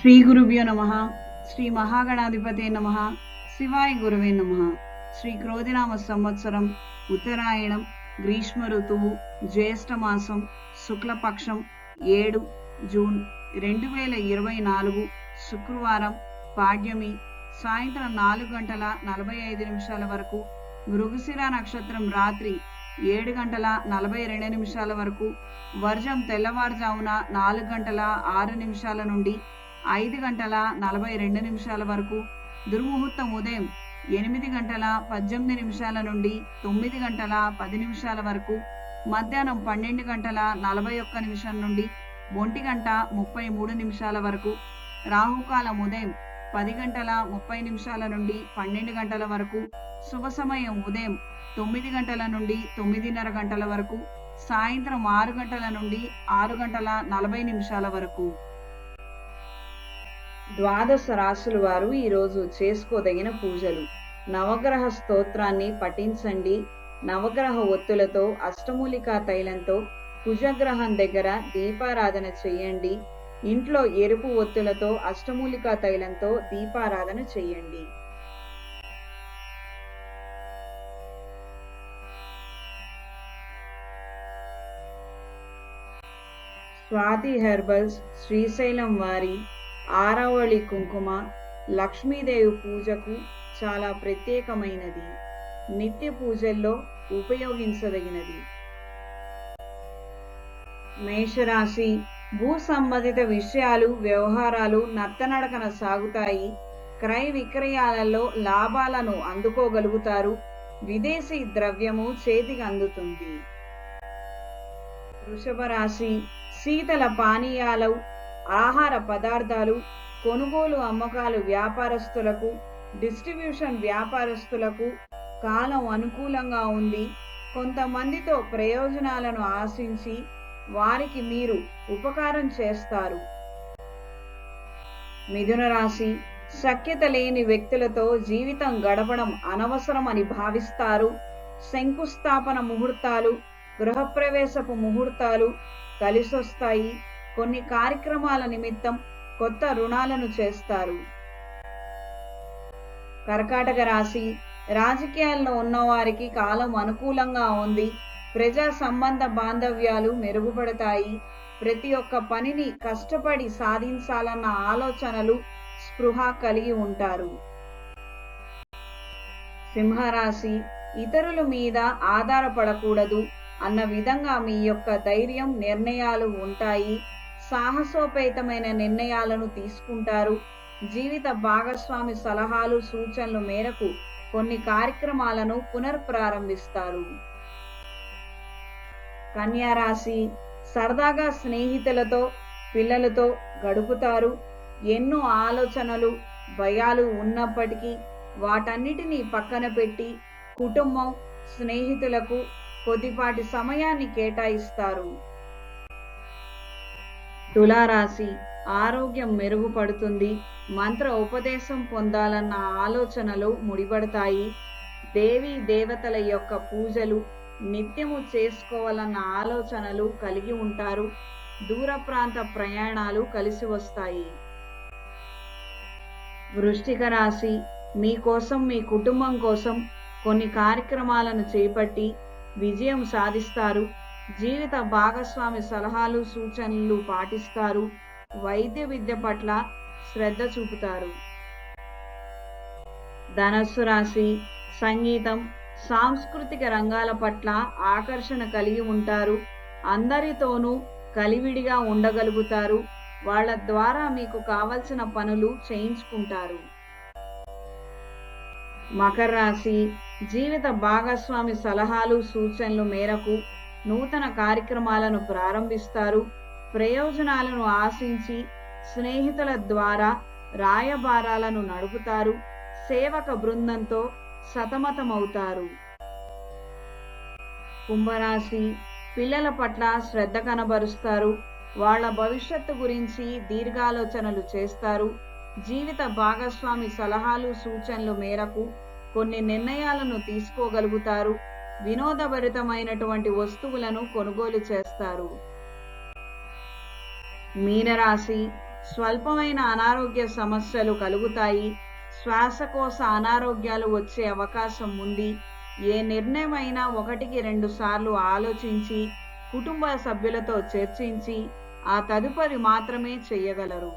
శ్రీ గురుభ్యో నమ శ్రీ మహాగణాధిపతే నమ శివాయ గురువే నమ. శ్రీ క్రోధినామ సంవత్సరం ఉత్తరాయణం గ్రీష్మ ఋతువు జ్యేష్ఠమాసం శుక్లపక్షం ఏడు జూన్ రెండు వేల ఇరవై నాలుగు శుక్రవారం పాడ్యమి సాయంత్రం నాలుగు గంటల నలభై ఐదు నిమిషాల వరకు మృగశిర నక్షత్రం రాత్రి ఏడు గంటల నలభై రెండు నిమిషాల వరకు వర్జం తెల్లవారుజామున నాలుగు గంటల ఆరు నిమిషాల నుండి ఐదు గంటల నలభై రెండు నిమిషాల వరకు. దుర్ముహూర్తం ఉదయం ఎనిమిది గంటల పద్దెనిమిది నిమిషాల నుండి తొమ్మిది గంటల పది నిమిషాల వరకు. మధ్యాహ్నం పన్నెండు గంటల నలభై ఒక్క నిమిషం నుండి ఒంటి గంట ముప్పై మూడు నిమిషాల వరకు. రాహుకాలం ఉదయం పది గంటల ముప్పై నిమిషాల నుండి పన్నెండు గంటల వరకు. శుభ సమయం ఉదయం తొమ్మిది గంటల నుండి తొమ్మిదిన్నర గంటల వరకు. సాయంత్రం ఆరు గంటల నుండి ఆరు గంటల నలభై నిమిషాల వరకు. ద్వాదశ రాశుల వారు ఈరోజు చేసుకోదగిన పూజలు. నవగ్రహ స్తోత్రాన్ని పఠించండి. నవగ్రహ ఒత్తులతో అష్టమూలికా తైలంతో కుజగ్రహం దగ్గర దీపారాధన చేయండి. ఇంట్లో ఎరుపు ఒత్తులతో అష్టమూలికా తైలంతో దీపారాధన చేయండి. స్వాతి హెర్బల్స్ శ్రీశైలం వారి ఆరవళి కుంకుమ లక్ష్మీదేవి పూజకు చాలా ప్రత్యేకమైనది. నిత్య పూజల్లో ఉపయోగించదగినది. మేషరాశి భూ సంబంధిత విషయాలు వ్యవహారాలు నత్తనడకన సాగుతాయి. క్రయ విక్రయాలలో లాభాలను అందుకోగలుగుతారు. విదేశీ ద్రవ్యము చేతికి అందుతుంది. వృషభ రాశి శీతల పానీయాలు ఆహార పదార్థాలు కొనుగోలు అమ్మకాలు వ్యాపారస్తులకు డిస్ట్రిబ్యూషన్ వ్యాపారస్తులకు కాలం అనుకూలంగా ఉంది. కొంతమందితో ప్రయోజనాలను ఆశించి వారికి మీరు ఉపకారం చేస్తారు. మిథున రాశి సఖ్యత లేని వ్యక్తులతో జీవితం గడపడం అనవసరమని భావిస్తారు. శంకుస్థాపన ముహూర్తాలు గృహప్రవేశపు ముహూర్తాలు కలిసొస్తాయి. కొన్ని కార్యక్రమాల నిమిత్తం కొత్త రుణాలను చేస్తారు. కర్కాటక రాశి రాజకీయాల్లో ఉన్నవారికి కాలం అనుకూలంగా ఉంది. ప్రజా సంబంధ బాంధవ్యాలు మెరుగుపడతాయి. ప్రతి ఒక్క పనిని కష్టపడి సాధించాలన్న ఆలోచనలు స్పృహ కలిగి ఉంటారు. సింహరాశి ఇతరుల మీద ఆధారపడకూడదు అన్న విధంగా మీ యొక్క ధైర్యం నిర్ణయాలు ఉంటాయి. సాహసోపేతమైన నిర్ణయాలను తీసుకుంటారు. జీవిత భాగస్వామి సలహాలు సూచనల మేరకు కొన్ని కార్యక్రమాలను పునర్ప్రారంభిస్తారు. కన్యారాశి సరదాగా స్నేహితులతో పిల్లలతో గడుపుతారు. ఎన్నో ఆలోచనలు భయాలు ఉన్నప్పటికీ వాటన్నిటినీ పక్కన పెట్టి కుటుంబం స్నేహితులకు కొద్దిపాటి సమయాన్ని కేటాయిస్తారు. తులారాశి ఆరోగ్యం మెరుగుపడుతుంది. మంత్ర ఉపదేశం పొందాలన్న ఆలోచనలు ముడిపడతాయి. దేవీ దేవతల యొక్క పూజలు నిత్యము చేసుకోవాలన్న ఆలోచనలు కలిగి ఉంటారు. దూర ప్రాంత ప్రయాణాలు కలిసి వస్తాయి. వృష్టిక రాశి మీకోసం మీ కుటుంబం కోసం కొన్ని కార్యక్రమాలను చేపట్టి విజయం సాధిస్తారు. జీవిత భాగస్వామి సలహాలు సూచనలు పాటిస్తారు. వైద్య విద్య పట్ల శ్రద్ధ చూపుతారు. ధనస్సు రాశి సంగీతం సాంస్కృతిక రంగాల పట్ల ఆకర్షణ కలిగి ఉంటారు. అందరితోనూ కలివిడిగా ఉండగలుగుతారు. వాళ్ళ ద్వారా మీకు కావలసిన పనులు చేయించుకుంటారు. మకర రాశి జీవిత భాగస్వామి సలహాలు సూచనలు మేరకు నూతన కార్యక్రమాలను ప్రారంభిస్తారు. ప్రయోజనాలను ఆశించి స్నేహితుల ద్వారా రాయబారాలను నడుపుతారు. సేవక బృందంతో సతమతమవుతారు. కుంభరాశి పిల్లల పట్ల శ్రద్ధ కనబరుస్తారు. వాళ్ళ భవిష్యత్తు గురించి దీర్ఘాలోచనలు చేస్తారు. జీవిత భాగస్వామి సలహాలు సూచనలు మేరకు కొన్ని నిర్ణయాలను తీసుకోగలుగుతారు. వినోదభరితమైనటువంటి వస్తువులను కొనుగోలు చేస్తారు. మీనరాశి స్వల్పమైన అనారోగ్య సమస్యలు కలుగుతాయి. శ్వాసకోశ అనారోగ్యాలు వచ్చే అవకాశం ఉంది. ఏ నిర్ణయమైనా ఒకటికి రెండు సార్లు ఆలోచించి కుటుంబ సభ్యులతో చర్చించి ఆ తదుపరి మాత్రమే చేయగలరు.